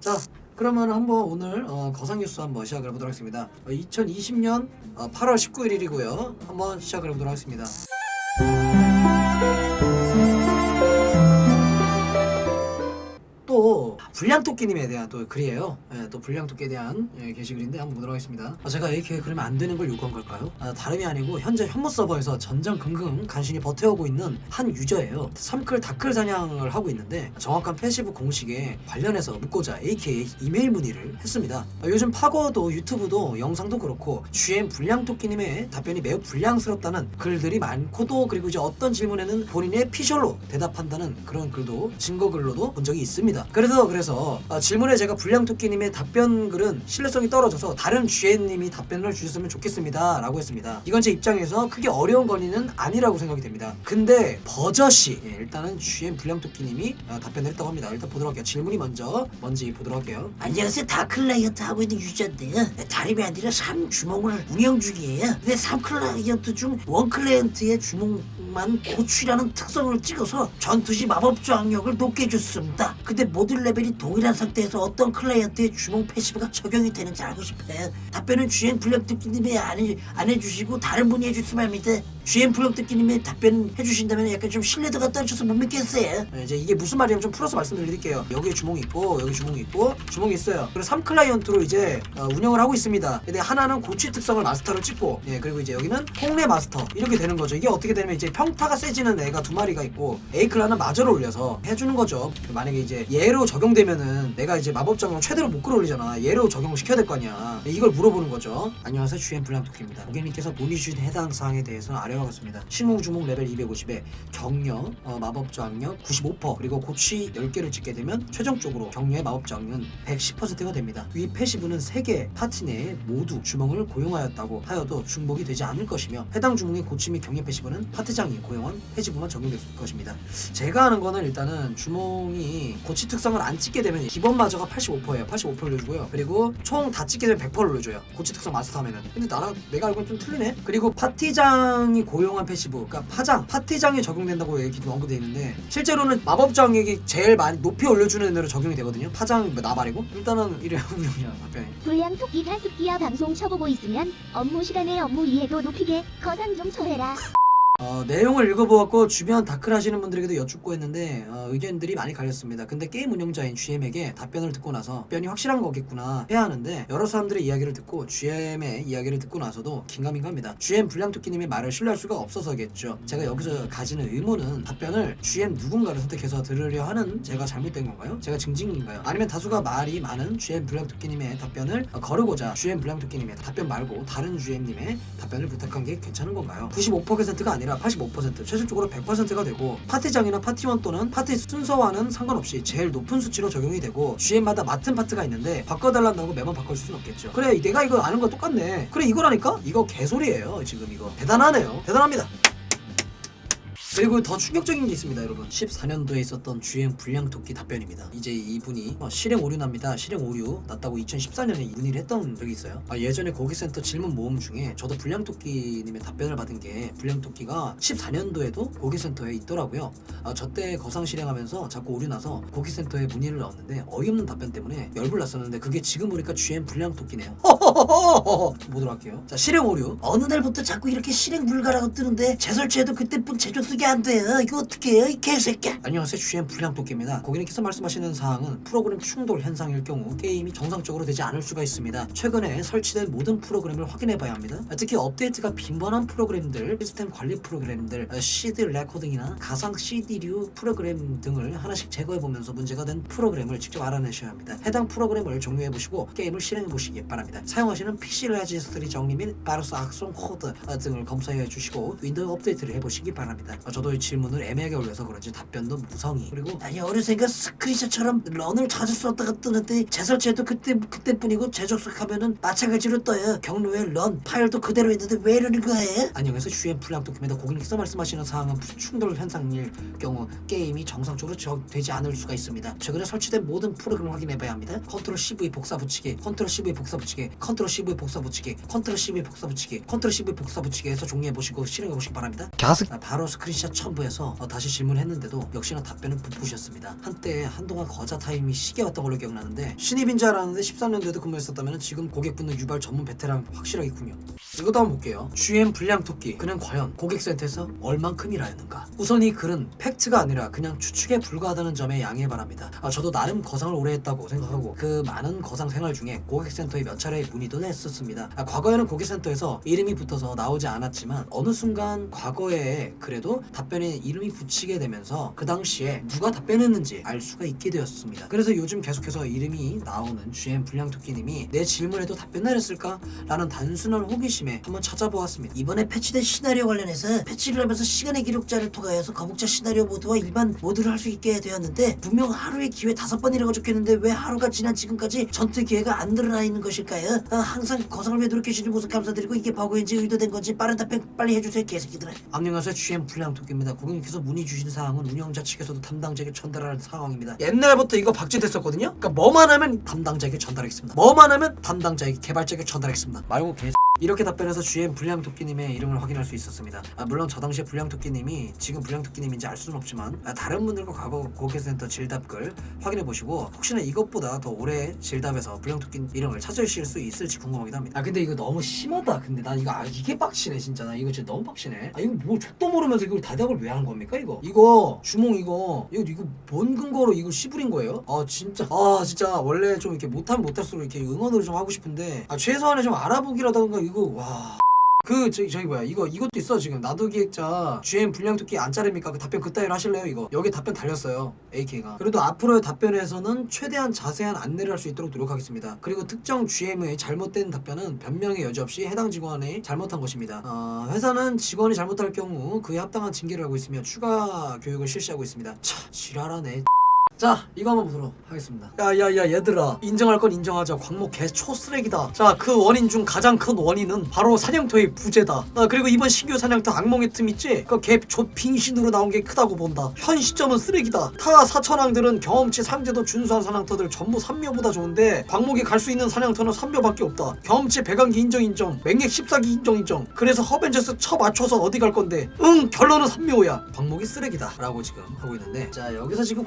자, 그러면 한번 오늘 어, 거상 뉴스 한번 시작을 해보도록 하겠습니다. 어, 2020년 어, 8월 19일이고요. 한번 시작을 해보도록 하겠습니다. 불량토끼님에 대한 또 글이에요. 예, 또 불량토끼에 대한 예, 게시글인데 한번 보도록 하겠습니다. 아, 제가 이렇게 그러면 안 되는 걸 요구한 걸까요? 아, 다름이 아니고 현재 현무 서버에서 전전긍긍 간신히 버텨오고 있는 한 유저예요. 삼클 다클 사냥을 하고 있는데 정확한 패시브 공식에 관련해서 묻고자 AKA 이메일 문의를 했습니다. 아, 요즘 파고도 유튜브도 영상도 그렇고 GM 불량토끼님의 답변이 매우 불량스럽다는 글들이 많고도 그리고 이제 어떤 질문에는 본인의 피셜로 대답한다는 그런 글도 증거 글로도 본 적이 있습니다. 그래서 그래서 아, 질문에 제가 불량토끼님의 답변 글은 신뢰성이 떨어져서 다른 GM님이 답변을 주셨으면 좋겠습니다 라고 했습니다. 이건 제 입장에서 크게 어려운 건의는 아니라고 생각이 됩니다. 근데 버젓이 예, 일단은 GM 불량토끼님이 아, 답변을 했다고 합니다. 일단 보도록 할게요. 질문이 먼저 뭔지 보도록 할게요. 안녕하세요 다클라이언트 하고 있는 유저인데요 다름이 아니라 3주몽을 운영 중이에요 근데 3클라이언트 중 1클라이언트의 주몽 만 고취라는 특성을 찍어서 전투시 마법 저항력을 높게 해줬습니다 근데 모든 레벨이 동일한 상태에서 어떤 클라이언트의 주몽 패시브가 적용이 되는지 알고 싶어요 답변은 GM 불량뜯기님이 안, 해, 안 해주시고 다른 분이 해주시면 합니다 GM 불량뜯기님이 답변 해주신다면 약간 좀 신뢰도가 떨어져서 못 믿겠어요 네, 이제 이게 무슨 말이냐면 좀 풀어서 말씀드릴게요. 여기에 주몽이 있고 여기 주몽이 있고 주몽이 있어요. 그리고 3 클라이언트로 이제 어, 운영을 하고 있습니다. 근데 하나는 고치 특성을 마스터로 찍고 예 그리고 이제 여기는 홍래 마스터 이렇게 되는 거죠. 이게 어떻게 되냐면 이제 평타가 세지는 애가 두 마리가 있고 A 클라는 마저로 올려서 해주는 거죠. 만약에 이제 얘로 적용되면은 내가 이제 마법 적용 최대로 못 끌어올리잖아. 얘로 적용을 시켜야 될 거 아니야. 이걸 물어보는 거죠. 안녕하세요 GM 블랑토키입니다. 고객님께서 문의 주신 해당 사항에 대해서는 아래와 같습니다. 신무 주몽 레벨 250에 격려, 어, 마법 저항력 95% 그리고 고치 10개를 찍게 되면 최종적으로 격려의 마법 저항은 110%가 됩니다. 위 패시브는 3개 파티 내에 모두 주몽을 고용하였다고 하여도 중복이 되지 않을 것이며 해당 주몽의 고치 및 격려 패시브는 파트장 이 고용한 패시브만 적용될 것입니다. 제가 하는 거는 일단은 주몽이 고치 특성을 안 찍게 되면 기본 마저가 85%예요. 85% 올려주고요. 그리고 총 다 찍게 되면 100% 올려줘요. 고치 특성 마스터하면은. 근데 나랑 내가 알고는 좀 틀리네. 그리고 파티장이 고용한 패시브, 그러니까 파장, 파티장에 적용된다고 얘기 좀 언급돼 있는데 실제로는 마법 장액이 제일 많이 높이 올려주는 애로 적용이 되거든요. 파장 뭐 나발이고 일단은 이래요 그냥 답변이. 불량 토끼 탈토끼야 방송 쳐보고 있으면 업무 시간에 업무 이해도 높이게 거상 좀 쳐해라. 어, 내용을 읽어보았고 주변 다클 하시는 분들에게도 여쭙고 했는데 어, 의견들이 많이 갈렸습니다. 근데 게임 운영자인 GM에게 답변을 듣고 나서 답변이 확실한 거겠구나 해야 하는데 여러 사람들의 이야기를 듣고 GM의 이야기를 듣고 나서도 긴가민가합니다. GM 불량토끼님의 말을 신뢰할 수가 없어서겠죠. 제가 여기서 가지는 의문은 답변을 GM 누군가를 선택해서 들으려 하는 제가 잘못된 건가요? 제가 징징인가요? 아니면 다수가 말이 많은 GM 불량토끼님의 답변을 어, 거르고자 GM 불량토끼님의 답변 말고 다른 GM님의 답변을 부탁한 게 괜찮은 건가요? 95%가 아니라 85% 최종적으로 100%가 되고 파티장이나 파티원 또는 파티 순서와는 상관없이 제일 높은 수치로 적용이 되고 GM마다 맡은 파트가 있는데 바꿔달란다고 매번 바꿔줄 순 없겠죠. 그래 내가 이거 아는 거 똑같네. 그래 이거라니까? 이거 개소리예요 지금 이거. 대단하네요. 대단합니다 그리고 더 충격적인 게 있습니다, 여러분. 14년도에 있었던 GM 불량 토끼 답변입니다. 이제 이분이 어, 실행 오류 납니다. 실행 오류 났다고 2014년에 문의를 했던 적이 있어요. 아, 예전에 고객센터 질문 모음 중에 저도 불량 토끼님의 답변을 받은 게 불량 토끼가 14년도에도 고객센터에 있더라고요. 아, 저때 거상 실행하면서 자꾸 오류 나서 고객센터에 문의를 넣었는데 어이없는 답변 때문에 열불 났었는데 그게 지금 보니까 GM 불량 토끼네요. 보도록 할게요. 자, 실행 오류. 어느 날부터 자꾸 이렇게 실행 불가라고 뜨는데 재설치해도 그때뿐 제조 쓰게 안 돼요 이거 어떻게 해요 이 개새끼야. 안녕하세요 GM 불량토끼입니다. 고객님께서 말씀하시는 사항은 프로그램 충돌 현상일 경우 게임이 정상적으로 되지 않을 수가 있습니다. 최근에 설치된 모든 프로그램을 확인해 봐야 합니다. 특히 업데이트가 빈번한 프로그램들 시스템 관리 프로그램들 CD 레코딩이나 가상 CD류 프로그램 등을 하나씩 제거해 보면서 문제가 된 프로그램을 직접 알아내셔야 합니다. 해당 프로그램을 종료해 보시고 게임을 실행해 보시기 바랍니다. 사용하시는 PC 레지스트리 정리 및 바로스 악성 코드 등을 검사해 주시고 윈도우 업데이트를 해 보시기 바랍니다. 아, 저도 이 질문을 애매하게 올려서 그런지 답변도 무성의 그리고 아니 어느샌가 스크린샷처럼 런을 찾을 수 없다가 뜨는데 재설치해도 그때 그때뿐이고 재접속하면은 마찬가지로 떠요. 경로에 런 파일도 그대로 있는데 왜 이러는 거예요? 안녕하세요. GM 플랑 도큐멘트 고객님께서 말씀하시는 사항은 충돌 현상일 경우 게임이 정상적으로 저- 되지 않을 수가 있습니다. 최근에 설치된 모든 프로그램을 확인해 봐야 합니다. 컨트롤 CV 복사 붙이기 컨트롤 CV 복사 붙이기 컨트롤 CV 복사 붙이기 컨트롤 CV 복사 붙이기 컨트롤 CV 복사 붙이기 해서 종료해 보시고 실행해 보시기 바랍니다. 갸스 아, 바로 스크린 샷 헤드샷 첨부해서 어, 다시 질문했는데도 역시나 답변은 부푸셨습니다. 한때 한동안 거자 타임이 시계 왔던 걸로 기억나는데 신입인 줄 알았는데 13년도에도 근무했었다면 지금 고객 분노 유발 전문 베테랑 확실하겠군요. 이것도 한번 볼게요. GM 불량 토끼 그는 과연 고객센터에서 얼만큼이라 했는가? 우선 이 글은 팩트가 아니라 그냥 추측에 불과하다는 점에 양해 바랍니다. 아, 저도 나름 거상을 오래 했다고 생각하고 그 많은 거상 생활 중에 고객센터에 몇 차례 문의도 했었습니다. 아, 과거에는 고객센터에서 이름이 붙어서 나오지 않았지만 어느 순간 과거에 그래도 답변에 이름이 붙이게 되면서 그 당시에 누가 답변했는지 알 수가 있게 되었습니다. 그래서 요즘 계속해서 이름이 나오는 GM 불량토끼님이 내 질문에도 답변 내렸을까? 라는 단순한 호기심에 한번 찾아보았습니다. 이번에 패치된 시나리오 관련해서 패치를 하면서 시간의 기록자를 통하여서 거북자 시나리오 모드와 일반 모드를 할 수 있게 되었는데 분명 하루의 기회 다섯 번이라고 적혀있는데 왜 하루가 지난 지금까지 전투 기회가 안 늘어나 있는 것일까요? 아, 항상 거상을 위해 노력해주신 모습 감사드리고 이게 버그인지 의도된 건지 빠른 답변 빨리 해주세요 개새끼들아 안녕하세요 GM 불량토끼 입니다. 고객님께서 문의 주신 사항은 운영자 측에서도 담당자에게 전달할 상황입니다. 옛날부터 이거 박제됐었거든요. 그러니까 뭐만 하면 담당자에게 전달하겠습니다. 뭐만 하면 담당자에게 개발자에게 전달하겠습니다. 말고 개 이렇게 답변해서 GM 불량토끼님의 이름을 확인할 수 있었습니다. 아, 물론 저 당시에 불량토끼님이 지금 불량토끼님인지 알 수는 없지만 아, 다른 분들과 과거 고객센터 질답글 확인해 보시고 혹시나 이것보다 더 오래 질답에서 불량토끼 이름을 찾으실 수 있을지 궁금하기도 합니다. 아 근데 이거 너무 심하다. 근데 난 이거 아, 이게 빡치네 진짜. 나 이거 진짜 너무 빡치네. 아 이거 뭐 족도 모르면서 이걸 대답을 왜 하는 겁니까 이거? 이거 주몽 이거 이거 이거 뭔 근거로 이걸 씨부린 거예요? 아 진짜 아 진짜 원래 좀 이렇게 못하면 못할수록 이렇게 응원을 좀 하고 싶은데 아 최소한의 좀 알아보기라던가 이거 와. 그 저기 저기 뭐야. 이거 이것도 있어 지금. 나도 기획자 GM 불량 토끼 안 자릅니까? 그 답변 그따위로 하실래요? 이거. 여기 답변 달렸어요 AK가. 그래도 앞으로의 답변에서는 최대한 자세한 안내를 할 수 있도록 노력하겠습니다. 그리고 특정 GM의 잘못된 답변은 변명의 여지 없이 해당 직원이 잘못한 것입니다. 어, 회사는 직원이 잘못할 경우 그에 합당한 징계를 하고 있으며 추가 교육을 실시하고 있습니다. 차 지랄하네 자 이거 한번 보도록 하겠습니다. 야야야 얘들아. 인정할 건 인정하자. 광목 개 초쓰레기다. 자 그 원인 중 가장 큰 원인은 바로 사냥터의 부재다. 아, 그리고 이번 신규 사냥터 악몽의 틈 있지? 그개조 빙신으로 나온 게 크다고 본다. 현 시점은 쓰레기다. 타 사천왕들은 경험치 상대도 준수한 사냥터들 전부 산묘보다 좋은데 광목이 갈 수 있는 사냥터는 산묘밖에 없다. 경험치 배관기 인정 인정. 맹액 14기 인정 인정. 그래서 허벤져스 쳐 맞춰서 어디 갈 건데? 응 결론은 산묘야. 광목이 쓰레기다. 라고 지금 하고 있는데. 자 여기서 지금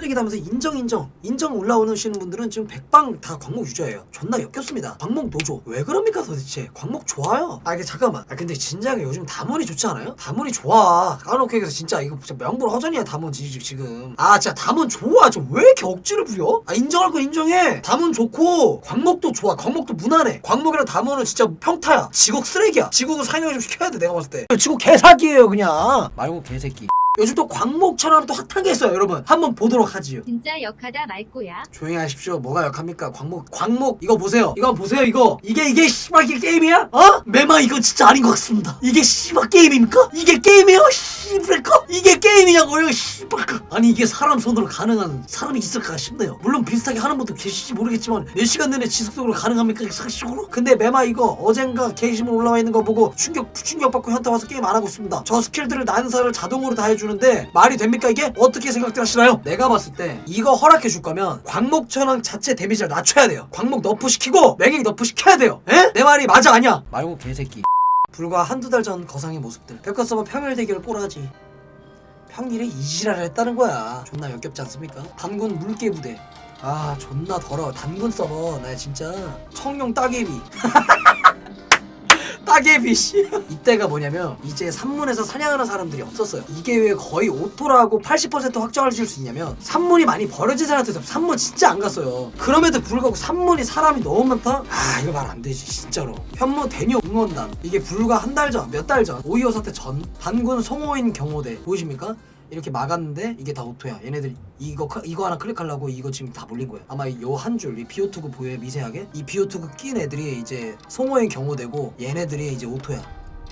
쓰레 기다면서 인정 인정 인정 올라오시는 분들은 지금 백방 다 광목 유저예요. 존나 역겹습니다. 광목 노조. 왜 그럽니까 도대체? 광목 좋아요. 아 이게 잠깐만. 아 근데 진작에 요즘 다문이 좋지 않아요? 다문이 좋아. 까놓고 얘기해서 진짜 이거 진짜 명불허전이야 다문 지- 지금. 아 진짜 다문 좋아. 좀왜 이렇게 억지를 부려? 아 인정할 거 인정해. 다문 좋고 광목도 좋아. 광목도 무난해. 광목이랑 다문은 진짜 평타야. 지국 쓰레기야. 지국은 상영을 좀 시켜야 돼 내가 봤을 때. 지국 개사기예요 그냥. 말고 개새끼 요즘 또 광목처럼 또 핫한 게 있어요 여러분 한번 보도록 하지요 진짜 역하다 말꼬야. 조용히 하십시오. 뭐가 역합니까? 광목, 광목, 이거 보세요. 이거 보세요, 이거. 이게, 이게, 씨발, 이게 게임이야? 어? 매마, 이거 진짜 아닌 것 같습니다. 이게, 씨발, 게임입니까? 이게 게임이에요? 씨발, 거? 이게 게임이냐고요? 씨발. 거. 아니, 이게 사람 손으로 가능한 사람이 있을까 싶네요. 물론 비슷하게 하는 분도 계실지 모르겠지만, 몇 시간 내내 지속적으로 가능합니까? 사실적으로? 근데 매마, 이거 어젠가 게시물 올라와 있는 거 보고 충격, 충격받고 현타 와서 게임 안 하고 있습니다. 저 스킬들을 난사를 자동으로 다 해주는데, 말이 됩니까, 이게? 어떻게 생각들 하시나요? 내가 봤을 때, 이거 허락해 줄 거면, 광목 천왕 자체 데미지를 낮춰야 돼요. 광목 너프 시키고, 맹익 너프 시켜야 돼요. 에? 내 말이 맞아, 아니야? 말고 개새끼. 불과 한두 달 전 거상의 모습들. 백화 서버 평일 대결을 꼬라지. 평일에 이지랄을 했다는 거야. 존나 역겹지 않습니까? 단군 물개 부대. 아 존나 더러워. 단군 서버 나 진짜 청룡 따개비. 따개비 씨. 이때가 뭐냐면 이제 산문에서 사냥하는 사람들이 없었어요. 이게 왜 거의 오토라고 80% 확정을 지을 수 있냐면 산문이 많이 버려진 상태에서 산문 진짜 안 갔어요. 그럼에도 불구하고 산문이 사람이 너무 많다? 아 이거 말 안 되지 진짜로. 현무 대녀 응원단 이게 불과 한 달 전, 몇 달 전, 5.25 사태 전 단군 송호인 경호대 보이십니까? 이렇게 막았는데 이게 다 오토야. 얘네들 이거 카- 이거 하나 클릭하려고 이거 지금 다 몰린 거야. 아마 요 한 줄 이 비오투그 보여요 미세하게? 이 비오투그 낀 애들이 이제 송호인 경호되고 얘네들이 이제 오토야.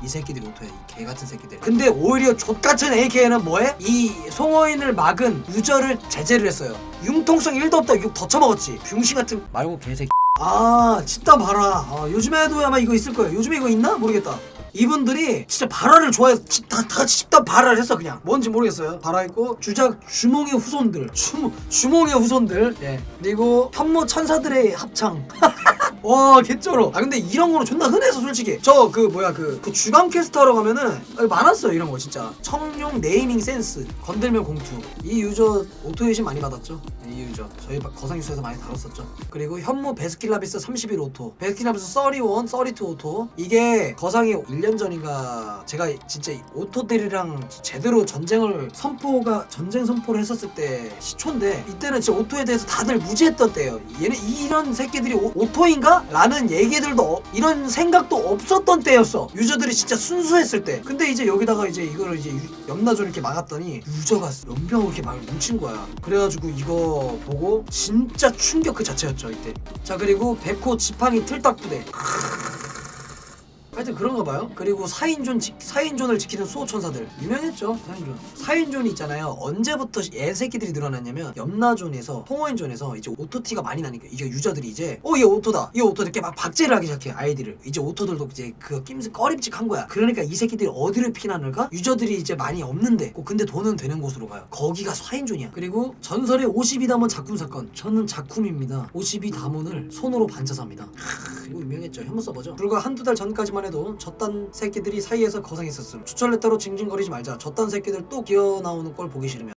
이 새끼들이 오토야 이 개 같은 새끼들. 근데 오히려 족 같은 AK는 뭐해? 이 송호인을 막은 유저를 제재를 했어요. 융통성 1도 없다. 욕더 처먹었지. 병신 같은 말고 개새끼. 아 진짜 봐라. 아, 요즘에도 아마 이거 있을 거예요. 요즘에 이거 있나 모르겠다. 이분들이 진짜 발화를 좋아해서 지- 다, 다 같이 집단 발화를 했어 그냥 뭔지 모르겠어요. 발화 있고 주작 주몽의 후손들 주, 주몽의 후손들. 예. 그리고 현모 천사들의 합창 와 개쩔어. 아 근데 이런 거는 존나 흔해서 솔직히. 저 그 뭐야 그, 그 주간 하러 가면은 많았어요 이런 거 진짜. 청룡 네이밍 센스 건들면 공투. 이 유저 오토에이션 많이 받았죠? 이 유저. 저희 거상유수에서 많이 다뤘었죠. 그리고 현무 베스킨라비스 31 오토. 베스킨라비스 31 32 오토. 이게 거상이 1년 전인가 제가 진짜 오토들이랑 제대로 전쟁을 선포가 전쟁 선포를 했었을 때 시초인데 이때는 진짜 오토에 대해서 다들 무지했던 때예요. 얘네 이런 새끼들이 오, 오토인가? 라는 얘기들도 어- 이런 생각도 없었던 때였어. 유저들이 진짜 순수했을 때. 근데 이제 여기다가 이제 이거를 이제 유- 염라조를 이렇게 막았더니 유저가 연병을 이렇게 막 뭉친 거야. 그래가지고 이거 보고 진짜 충격 그 자체였죠 이때. 자 그리고 백호 지팡이 틀딱 부대 하여튼 그런가 봐요. 그리고 4인존 지, 4인존을 지키는 수호천사들 유명했죠. 4인존. 4인존이 있잖아요. 언제부터 애새끼들이 늘어났냐면 염라존에서 통호인존에서 이제 오토티가 많이 나니까 이게 유저들이 이제 어 얘 오토다. 얘 오토 이렇게 막 박제를 하기 시작해 아이디를. 이제 오토들도 이제 그 낌새 꺼림칙한 거야. 그러니까 이 새끼들이 어디를 피난을가? 유저들이 이제 많이 없는데 어, 근데 돈은 되는 곳으로 가요. 거기가 4인존이야. 그리고 전설의 52담원 작품 사건. 저는 작품입니다. 52담원을 손으로. 크, 이거 유명했죠. 현무 서버죠. 불과 한두 달 전까지만 해도 저딴 새끼들이 사이에서 거상했었음. 추천레터로 징징거리지 말자. 저딴 새끼들 또 기어 나오는 꼴 보기 싫으면.